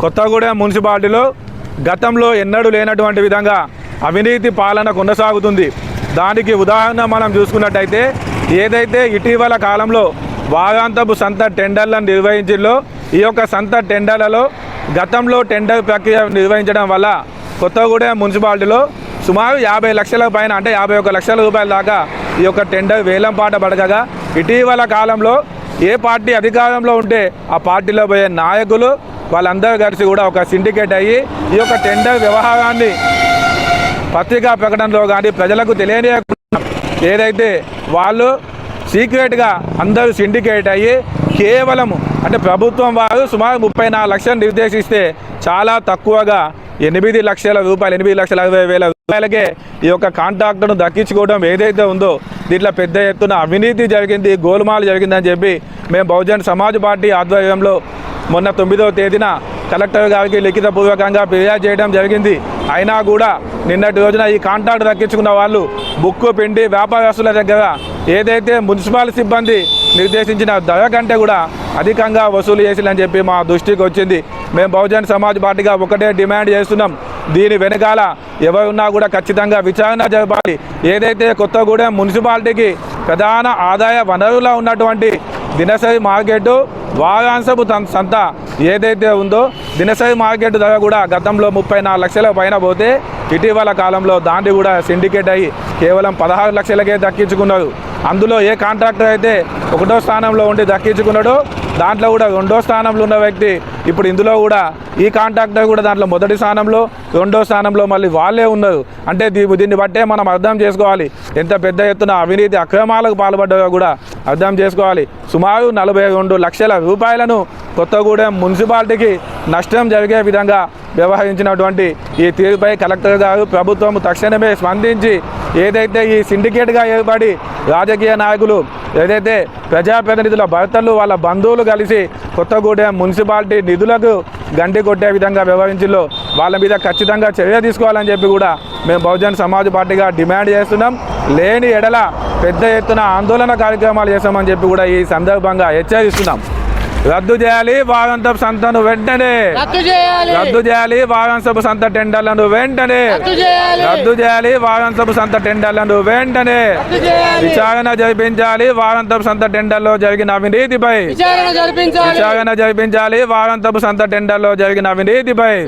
కొత్తగూడెం మున్సిపాలిటీలో గతంలో ఎన్నడూ లేనటువంటి విధంగా అవినీతి పాలన కొనసాగుతుంది. దానికి ఉదాహరణ మనం చూసుకున్నట్టయితే ఏదైతే ఇటీవల కాలంలో వాగాంతపు సంత టెండర్లను నిర్వహించిందో ఈ యొక్క సంత టెండర్లలో గతంలో టెండర్ ప్రక్రియ నిర్వహించడం వల్ల కొత్తగూడెం మున్సిపాలిటీలో సుమారు యాభై లక్షల పైన అంటే యాభై ఒక లక్షల రూపాయల దాకా ఈ యొక్క టెండర్ వేలం పాట పడగగా ఇటీవల కాలంలో ఏ పార్టీ అధికారంలో ఉంటే ఆ పార్టీలో పోయే నాయకులు వాళ్ళందరూ కలిసి కూడా ఒక సిండికేట్ అయ్యి ఈ యొక్క టెండర్ వ్యవహారాన్ని పత్రికా ప్రకటనలో కానీ ప్రజలకు తెలియనియకుండా ఏదైతే వాళ్ళు సీక్రెట్గా అందరూ సిండికేట్ అయ్యి కేవలం అంటే ప్రభుత్వం వారు సుమారు ముప్పై నాలుగు లక్షలు నిర్దేశిస్తే చాలా తక్కువగా ఎనిమిది లక్షల రూపాయలు ఎనిమిది లక్షల అరవై వేల రూపాయలకే ఈ యొక్క కాంట్రాక్టును దక్కించుకోవడం ఏదైతే ఉందో దీంట్లో పెద్ద ఎత్తున అవినీతి జరిగింది గోల్మాలు జరిగిందని చెప్పి మేము బహుజన్ సమాజ్ పార్టీ ఆధ్వర్యంలో మొన్న తొమ్మిదవ తేదీన కలెక్టర్ గారికి లిఖితపూర్వకంగా ఫిర్యాదు చేయడం జరిగింది. అయినా కూడా నిన్నటి రోజున ఈ కాంట్రాక్ట్ దక్కించుకున్న వాళ్ళు బుక్కు పిండి వ్యాపారస్తుల దగ్గర ఏదైతే మున్సిపాల్ సిబ్బంది నిర్దేశించిన ధర కంటే కూడా అధికంగా వసూలు చేసిందని చెప్పి మా దృష్టికి వచ్చింది. మేము బహుజన్ సమాజ్ పార్టీగా ఒకటే డిమాండ్ చేస్తున్నాం. దీని వెనకాల ఎవరున్నా కూడా ఖచ్చితంగా విచారణ జరపాలి. ఏదైతే కొత్తగూడెం మున్సిపాలిటీకి ప్రధాన ఆదాయ వనరులా ఉన్నటువంటి దినసరి మార్కెట్ వారాంశపు తన్- సంత ఏదైతే ఉందో దినసరి మార్కెట్ ధర కూడా గతంలో ముప్పై నాలుగు లక్షల పైన పోతే ఇటీవల కాలంలో దాన్ని కూడా సిండికేట్ అయ్యి కేవలం పదహారు లక్షలకే దక్కించుకున్నారు. అందులో ఏ కాంట్రాక్టర్ అయితే ఒకటో స్థానంలో ఉండి దక్కించుకున్నాడో దాంట్లో కూడా రెండో స్థానంలో ఉన్న వ్యక్తి ఇప్పుడు ఇందులో కూడా ఈ కాంట్రాక్టర్ కూడా దాంట్లో మొదటి స్థానంలో రెండో స్థానంలో మళ్ళీ వాళ్ళే ఉన్నారు. అంటే దీన్ని బట్టే మనం అర్థం చేసుకోవాలి. ఎంత పెద్ద ఎత్తున అవినీతి అక్రమాలకు పాల్పడ్డారో కూడా అర్థం చేసుకోవాలి. సుమారు నలభై రెండు లక్షల రూపాయలను కొత్తగూడెం మున్సిపాలిటీకి నష్టం జరిగే విధంగా వ్యవహరించినటువంటి ఈ తీరుపై కలెక్టర్ గారు ప్రభుత్వం తక్షణమే స్పందించి ఏదైతే ఈ సిండికేట్గా ఏర్పడి రాజకీయ నాయకులు ఏదైతే ప్రజాప్రతినిధుల భర్తలు వాళ్ళ బంధువులు కలిసి కొత్తగూడెం మున్సిపాలిటీ నిధులకు గంటి కొట్టే విధంగా వ్యవహరించిలో వాళ్ళ మీద ఖచ్చితంగా చర్య తీసుకోవాలని చెప్పి కూడా మేము బహుజన్ సమాజ్ పార్టీగా డిమాండ్ చేస్తున్నాం. లేని ఎడల పెద్ద ఎత్తున ఆందోళన కార్యక్రమాలు చేస్తామని చెప్పి కూడా ఈ సందర్భంగా హెచ్చరిస్తున్నాం. రద్దు చేయాలి వాగంతపు సంతను వెంటనే. రద్దు చేయాలి. వాగంతపు సంత టెండర్లను వెంటనే. రద్దు చేయాలి. వాగంతపు సంత టెండర్లను వెంటనే. విచారణ జరిపించాలి వాగంతపు సంత టెండర్లో జరిగిన అవినీతిపై. విచారణ జరిపించాలి. వాగంతపు సంత టెండర్లో జరిగిన అవినీతిపై.